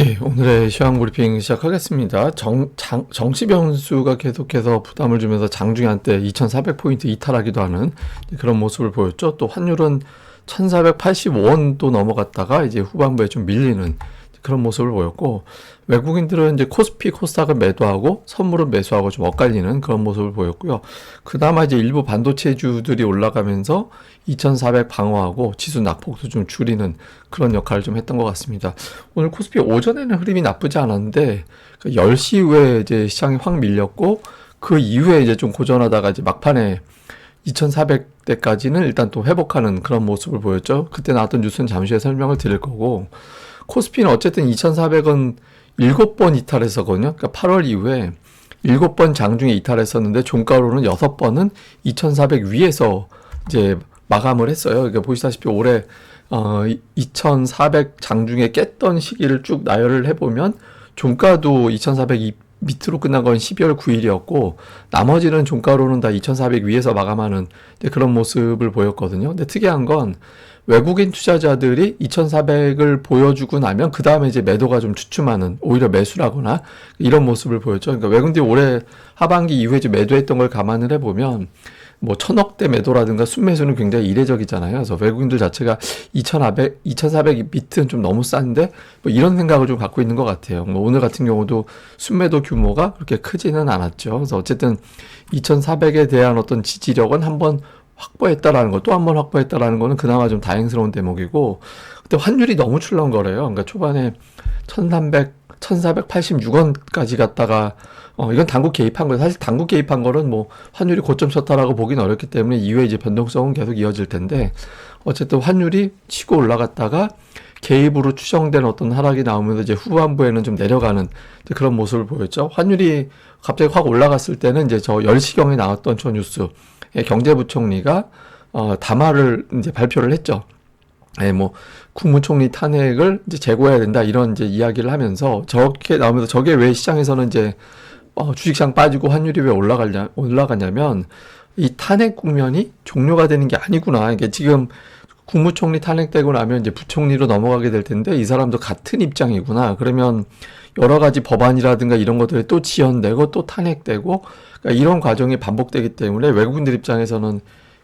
예, 오늘의 시황 브리핑 시작하겠습니다. 정, 장, 정치 변수가 계속해서 부담을 주면서 장중한때 2,400포인트 이탈하기도 하는 그런 모습을 보였죠. 또 환율은 1,485원도 넘어갔다가 이제 후반부에 좀 밀리는 그런 모습을 보였고 외국인들은 이제 코스피, 코스닥을 매도하고 선물은 매수하고 좀 엇갈리는 그런 모습을 보였고요. 그나마 이제 일부 반도체주들이 올라가면서 2,400 방어하고 지수 낙폭도 좀 줄이는 그런 역할을 좀 했던 것 같습니다. 오늘 코스피 오전에는 흐름이 나쁘지 않았는데 10시 이후에 이제 시장이 확 밀렸고 그 이후에 이제 좀 고전하다가 이제 막판에 2,400대까지는 일단 또 회복하는 그런 모습을 보였죠. 그때 나왔던 뉴스는 잠시 후에 설명을 드릴 거고 코스피는 어쨌든 2,400은 7번 이탈했었거든요. 그러니까 8월 이후에 7번 장중에 이탈했었는데 종가로는 6번은 2,400 위에서 이제 마감을 했어요. 그러니까 보시다시피 올해 어, 2,400 장중에 깼던 시기를 쭉 나열을 해보면 종가도 2,400 밑으로 끝난 건 12월 9일이었고 나머지는 종가로는 다 2,400 위에서 마감하는 그런 모습을 보였거든요. 근데 특이한 건 외국인 투자자들이 2,400을 보여주고 나면 그 다음에 이제 매도가 좀 주춤하는 오히려 매수라거나 이런 모습을 보였죠. 그러니까 외국인들이 올해 하반기 이후에 이제 매도했던 걸 감안을 해보면 뭐 천억대 매도라든가 순매수는 굉장히 이례적이잖아요. 그래서 외국인들 자체가 2,400, 2,400 밑은 좀 너무 싼데 뭐 이런 생각을 좀 갖고 있는 것 같아요. 뭐 오늘 같은 경우도 순매도 규모가 그렇게 크지는 않았죠. 그래서 어쨌든 2,400에 대한 어떤 지지력은 한번 확보했다라는 거, 또 한 번 확보했다라는 거는 그나마 좀 다행스러운 대목이고, 그때 환율이 너무 출렁거려요. 그러니까 초반에 1300, 1486원까지 갔다가, 어, 이건 당국 개입한 거예요. 사실 당국 개입한 거는 뭐 환율이 고점 쳤다라고 보긴 어렵기 때문에 이후에 이제 변동성은 계속 이어질 텐데, 어쨌든 환율이 치고 올라갔다가 개입으로 추정된 어떤 하락이 나오면서 이제 후반부에는 좀 내려가는 그런 모습을 보였죠. 환율이 갑자기 확 올라갔을 때는 이제 저 10시경에 나왔던 저 뉴스, 예, 경제부총리가 어, 담화를 이제 발표를 했죠. 예, 뭐 국무총리 탄핵을 이제 재고해야 된다 이런 이제 이야기를 하면서 저렇게 나오면서 저게 왜 시장에서는 이제 어, 주식시장 빠지고 환율이 왜 올라가냐 올라가냐면 이 탄핵 국면이 종료가 되는 게 아니구나. 이게 지금 국무총리 탄핵되고 나면 이제 부총리로 넘어가게 될 텐데 이 사람도 같은 입장이구나. 그러면 여러 가지 법안이라든가 이런 것들이 또 지연되고 또 탄핵되고 그러니까 이런 과정이 반복되기 때문에 외국인들 입장에서는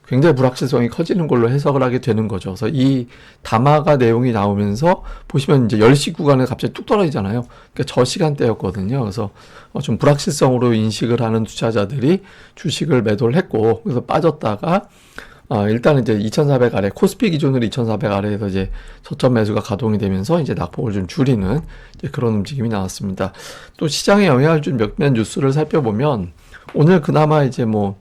굉장히 불확실성이 커지는 걸로 해석을 하게 되는 거죠. 그래서 이 담화가 내용이 나오면서 보시면 이제 10시 구간에 갑자기 뚝 떨어지잖아요. 그러니까 저 시간대였거든요. 그래서 어, 좀 불확실성으로 인식을 하는 투자자들이 주식을 매도를 했고 그래서 빠졌다가 어, 일단은 이제 2,400 아래, 코스피 기준으로 2,400 아래에서 이제 저점 매수가 가동이 되면서 이제 낙폭을 좀 줄이는 그런 움직임이 나왔습니다. 또 시장에 영향을 준 몇몇 뉴스를 살펴보면 오늘 그나마 이제 뭐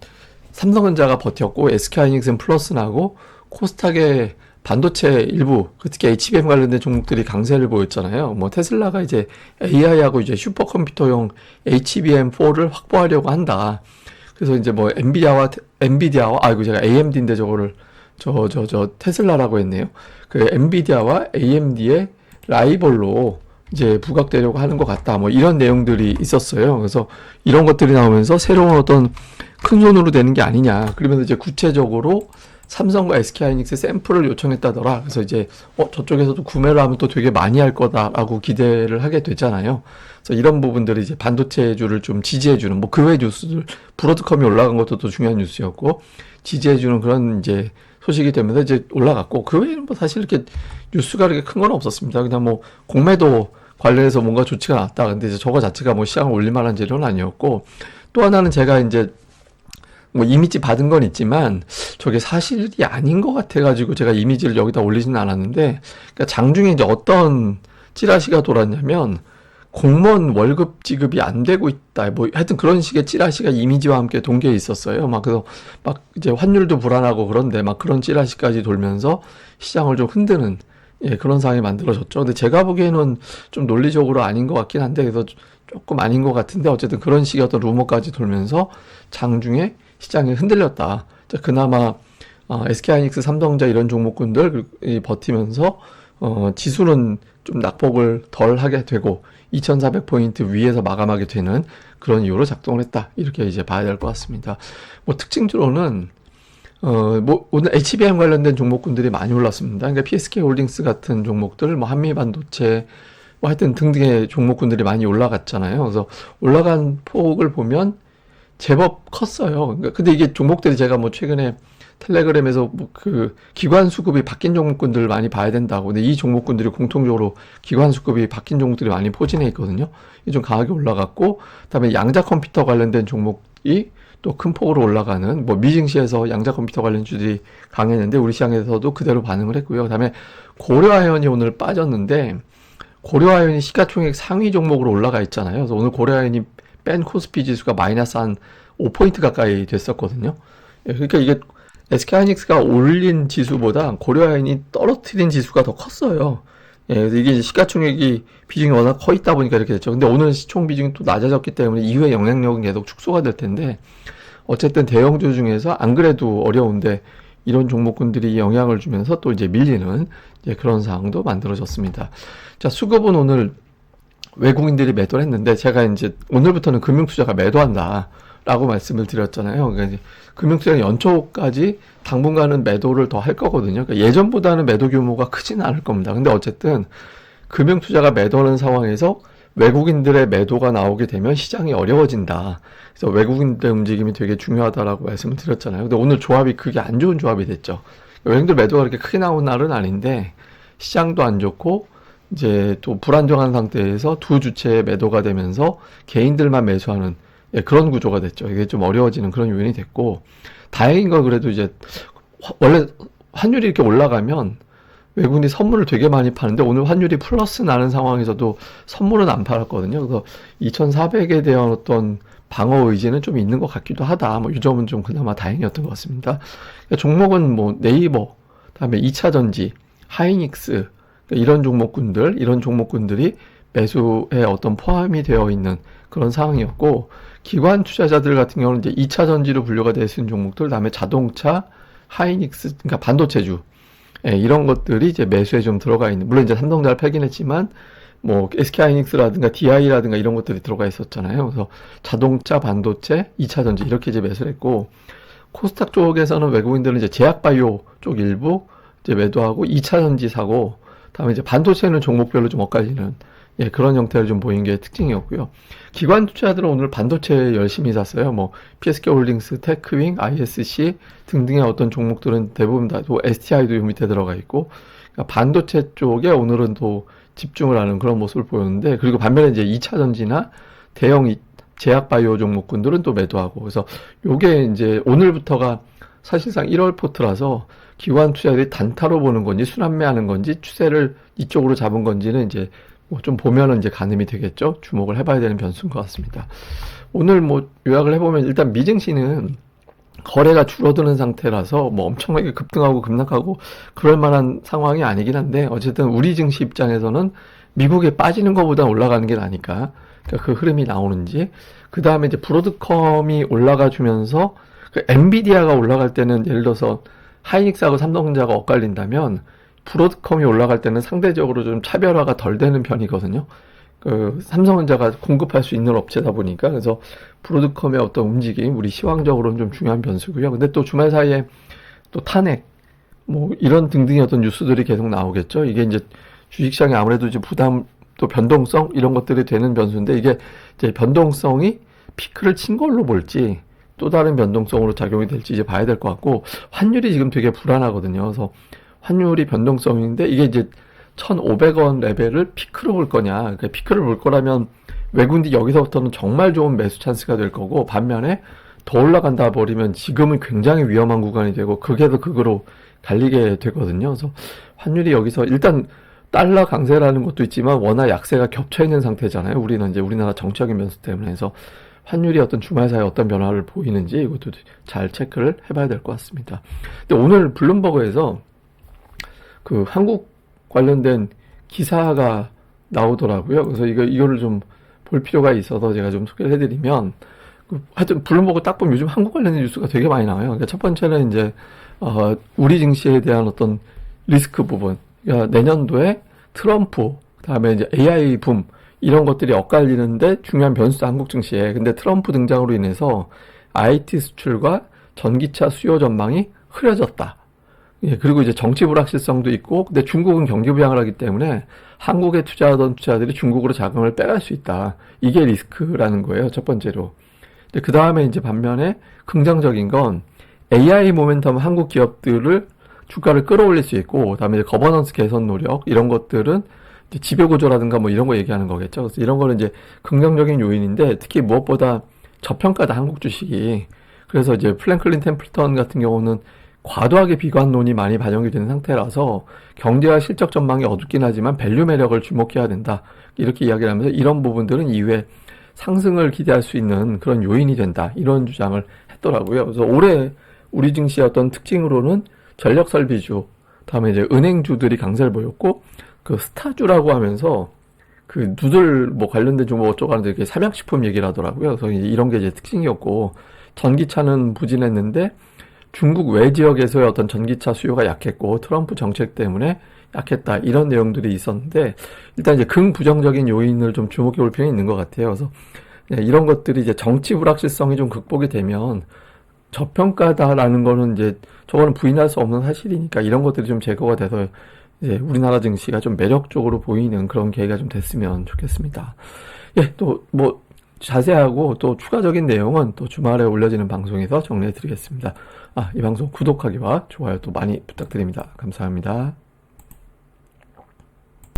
삼성전자가 버텼고 SK하이닉스는 플러스 나고 코스닥의 반도체 일부, 그 특히 HBM 관련된 종목들이 강세를 보였잖아요. 뭐 테슬라가 이제 AI하고 이제 슈퍼컴퓨터용 HBM4를 확보하려고 한다. 그래서 이제 뭐 엔비디아와 엔비디아와 아이고 제가 AMD인데 저거를 저 저 저 테슬라라고 했네요. 그 엔비디아와 AMD의 라이벌로 이제 부각되려고 하는 것 같다. 뭐 이런 내용들이 있었어요. 그래서 이런 것들이 나오면서 새로운 어떤 큰 손으로 되는 게 아니냐. 그러면서 이제 구체적으로 삼성과 SK하이닉스 샘플을 요청했다더라. 그래서 이제 어 저쪽에서도 구매를 하면 또 되게 많이 할 거다라고 기대를 하게 되잖아요. 그래서 이런 부분들이 이제 반도체주를 좀 지지해주는 뭐 그 외 뉴스들 브로드컴이 올라간 것도 또 중요한 뉴스였고 지지해주는 그런 이제 소식이 되면서 이제 올라갔고 그 외에는 뭐 사실 이렇게 뉴스가 그렇게 큰 건 없었습니다. 그냥 뭐 공매도 관련해서 뭔가 조치가 났다. 근데 이제 저거 자체가 뭐 시장을 올릴 만한 재료는 아니었고 또 하나는 제가 이제 뭐 이미지 받은 건 있지만 저게 사실이 아닌 것 같아가지고 제가 이미지를 여기다 올리지는 않았는데 그러니까 장중에 이제 어떤 찌라시가 돌았냐면 공무원 월급 지급이 안 되고 있다. 뭐 하여튼 그런 식의 찌라시가 이미지와 함께 동계에 있었어요. 막 그래서 막 이제 환율도 불안하고 그런데 막 그런 찌라시까지 돌면서 시장을 좀 흔드는 예, 그런 상황이 만들어졌죠. 근데 제가 보기에는 좀 논리적으로 아닌 것 같긴 한데 그래서 조금 아닌 것 같은데 어쨌든 그런 식의 어떤 루머까지 돌면서 장중에 시장이 흔들렸다. 그나마 어, SK하이닉스, 삼성자 이런 종목군들 버티면서 어, 지수는 좀 낙폭을 덜 하게 되고 2,400포인트 위에서 마감하게 되는 그런 이유로 작동을 했다. 이렇게 이제 봐야 될 것 같습니다. 뭐 특징적으로는 어, 뭐 오늘 HBM 관련된 종목군들이 많이 올랐습니다. 그러니까 PSK 홀딩스 같은 종목들, 뭐 한미 반도체, 뭐 하여튼 등등의 종목군들이 많이 올라갔잖아요. 그래서 올라간 폭을 보면 제법 컸어요. 그러니까 근데 이게 종목들이 제가 뭐 최근에 텔레그램에서 뭐 그 기관 수급이 바뀐 종목군들을 많이 봐야 된다고. 근데 이 종목군들이 공통적으로 기관 수급이 바뀐 종목들이 많이 포진해 있거든요. 이좀 강하게 올라갔고, 그다음에 양자 컴퓨터 관련된 종목이 또 큰 폭으로 올라가는 뭐 미증시에서 양자 컴퓨터 관련 주들이 강했는데 우리 시장에서도 그대로 반응을 했고요. 그다음에 고려아연이 오늘 빠졌는데 고려아연이 시가총액 상위 종목으로 올라가 있잖아요. 그래서 오늘 고려아연이 뺀 코스피 지수가 마이너스 한 5포인트 가까이 됐었거든요. 예, 그러니까 이게 SK하이닉스가 올린 지수보다 고려아연이 떨어뜨린 지수가 더 컸어요. 예, 그래서 이게 시가총액이 비중이 워낙 커 있다 보니까 이렇게 됐죠. 근데 오늘 시총 비중이 또 낮아졌기 때문에 이후에 영향력은 계속 축소가 될 텐데, 어쨌든 대형주 중에서 안 그래도 어려운데 이런 종목군들이 영향을 주면서 또 이제 밀리는 이제 그런 상황도 만들어졌습니다. 자, 수급은 오늘 외국인들이 매도를 했는데 제가 이제 오늘부터는 금융투자가 매도한다. 라고 말씀을 드렸잖아요. 그러니까 금융투자는 연초까지 당분간은 매도를 더 할 거거든요. 그러니까 예전보다는 매도 규모가 크지는 않을 겁니다. 근데 어쨌든 금융투자가 매도하는 상황에서 외국인들의 매도가 나오게 되면 시장이 어려워진다. 그래서 외국인들의 움직임이 되게 중요하다라고 말씀을 드렸잖아요. 근데 오늘 조합이 그게 안 좋은 조합이 됐죠. 외국인들 매도가 그렇게 크게 나온 날은 아닌데 시장도 안 좋고 이제 또 불안정한 상태에서 두 주체의 매도가 되면서 개인들만 매수하는 예, 그런 구조가 됐죠. 이게 좀 어려워지는 그런 요인이 됐고 다행인 건 그래도 이제 화- 원래 환율이 이렇게 올라가면 외국인이 선물을 되게 많이 파는데 오늘 환율이 플러스 나는 상황에서도 선물은 안 팔았거든요. 그래서 2,400에 대한 어떤 방어 의지는 좀 있는 것 같기도 하다. 뭐 이 점은 좀 그나마 다행이었던 것 같습니다. 그러니까 종목은 뭐 네이버, 그다음에 2차 전지, 하이닉스 그러니까 이런 종목군들, 이런 종목군들이 매수에 어떤 포함이 되어 있는 그런 상황이었고 기관 투자자들 같은 경우는 이제 2차 전지로 분류가 되어 있는 종목들, 그다음에 자동차, 하이닉스, 그러니까 반도체주 예, 이런 것들이 이제 매수에 좀 들어가 있는, 물론 이제 삼성전자를 팔긴 했지만, 뭐, SK하이닉스라든가 DI라든가 이런 것들이 들어가 있었잖아요. 그래서 자동차, 반도체, 2차 전지 이렇게 이제 매수를 했고, 코스닥 쪽에서는 외국인들은 이제 제약바이오 쪽 일부 이제 매도하고 2차 전지 사고, 다음에 이제 반도체는 종목별로 좀 엇갈리는, 예, 그런 형태를 좀 보인 게 특징이었고요. 기관 투자들은 오늘 반도체 열심히 샀어요. 뭐, PSK 홀딩스, 테크윙, ISC 등등의 어떤 종목들은 대부분 다, 또 STI도 요 밑에 들어가 있고, 그러니까 반도체 쪽에 오늘은 또 집중을 하는 그런 모습을 보였는데, 그리고 반면에 이제 2차 전지나 대형 이- 제약 바이오 종목군들은 또 매도하고, 그래서 요게 이제 오늘부터가 사실상 1월 포트라서 기관 투자들이 단타로 보는 건지 순환매하는 건지 추세를 이쪽으로 잡은 건지는 이제 뭐 좀 보면은 이제 가늠이 되겠죠. 주목을 해봐야 되는 변수인 것 같습니다. 오늘 뭐 요약을 해보면 일단 미증시는 거래가 줄어드는 상태라서 뭐 엄청나게 급등하고 급락하고 그럴 만한 상황이 아니긴 한데 어쨌든 우리 증시 입장에서는 미국에 빠지는 것보다 올라가는 게 나니까 그러니까 그 흐름이 나오는지 그 다음에 이제 브로드컴이 올라가 주면서 그 엔비디아가 올라갈 때는 예를 들어서 하이닉스하고 삼성전자가 엇갈린다면 브로드컴이 올라갈 때는 상대적으로 좀 차별화가 덜 되는 편이거든요. 그 삼성전자가 공급할 수 있는 업체다 보니까 그래서 브로드컴의 어떤 움직임 우리 시황적으로는 좀 중요한 변수고요. 근데 또 주말 사이에 또 탄핵 뭐 이런 등등의 어떤 뉴스들이 계속 나오겠죠. 이게 이제 주식시장에 아무래도 이제 부담 또 변동성 이런 것들이 되는 변수인데 이게 이제 변동성이 피크를 친 걸로 볼지 또 다른 변동성으로 작용이 될지 이제 봐야 될 것 같고 환율이 지금 되게 불안하거든요. 그래서 환율이 변동성인데 이게 이제 1,500원 레벨을 피크로 볼 거냐. 그러니까 피크를 볼 거라면 외국인이 여기서부터는 정말 좋은 매수 찬스가 될 거고 반면에 더 올라간다 버리면 지금은 굉장히 위험한 구간이 되고 극에서 극으로 갈리게 되거든요. 그래서 환율이 여기서 일단 달러 강세라는 것도 있지만 워낙 약세가 겹쳐 있는 상태잖아요. 우리는 이제 우리나라 정치적인 변수 때문에 해서 환율이 어떤 주말 사이에 어떤 변화를 보이는지 이것도 잘 체크를 해봐야 될 것 같습니다. 근데 오늘 블룸버그에서 그 한국 관련된 기사가 나오더라고요. 그래서 이거 이거를 좀 볼 필요가 있어서 제가 좀 소개를 해드리면 그 하여튼 블룸버그 딱 보면 요즘 한국 관련된 뉴스가 되게 많이 나와요. 그러니까 첫 번째는 이제 어, 우리 증시에 대한 어떤 리스크 부분. 그러니까 내년도에 트럼프, 그다음에 이제 AI 붐 이런 것들이 엇갈리는데 중요한 변수다 한국 증시에. 근데 트럼프 등장으로 인해서 IT 수출과 전기차 수요 전망이 흐려졌다. 예, 그리고 이제 정치 불확실성도 있고, 근데 중국은 경기 부양을 하기 때문에 한국에 투자하던 투자들이 중국으로 자금을 빼갈 수 있다. 이게 리스크라는 거예요, 첫 번째로. 그 다음에 이제 반면에 긍정적인 건 AI 모멘텀 한국 기업들을 주가를 끌어올릴 수 있고, 그다음에 이제 거버넌스 개선 노력 이런 것들은 지배 구조라든가 뭐 이런 거 얘기하는 거겠죠. 그래서 이런 거는 이제 긍정적인 요인인데 특히 무엇보다 저평가다 한국 주식이. 그래서 이제 플랭클린 템플턴 같은 경우는 과도하게 비관론이 많이 반영이 되는 상태라서 경제와 실적 전망이 어둡긴 하지만 밸류 매력을 주목해야 된다. 이렇게 이야기를 하면서 이런 부분들은 이후에 상승을 기대할 수 있는 그런 요인이 된다. 이런 주장을 했더라고요. 그래서 올해 우리 증시의 어떤 특징으로는 전력 설 비주, 다음에 이제 은행주들이 강세를 보였고, 그 스타주라고 하면서 그 누들 뭐 관련된 종목 어쩌고 하는데 이렇게 삼양식품 얘기를 하더라고요. 그래서 이런 게 이제 특징이었고, 전기차는 부진했는데 중국 외 지역에서의 어떤 전기차 수요가 약했고 트럼프 정책 때문에 약했다 이런 내용들이 있었는데 일단 이제 긍부정적인 요인을 좀 주목해 볼 필요가 있는 것 같아요. 그래서 네, 이런 것들이 이제 정치 불확실성이 좀 극복이 되면 저평가다라는 거는 이제 저거는 부인할 수 없는 사실이니까 이런 것들이 좀 제거가 돼서 이제 우리나라 증시가 좀 매력적으로 보이는 그런 계기가 좀 됐으면 좋겠습니다. 예, 또 뭐 자세하고 또 추가적인 내용은 또 주말에 올려지는 방송에서 정리해 드리겠습니다. 아, 이 방송 구독하기와 좋아요 또 많이 부탁드립니다. 감사합니다.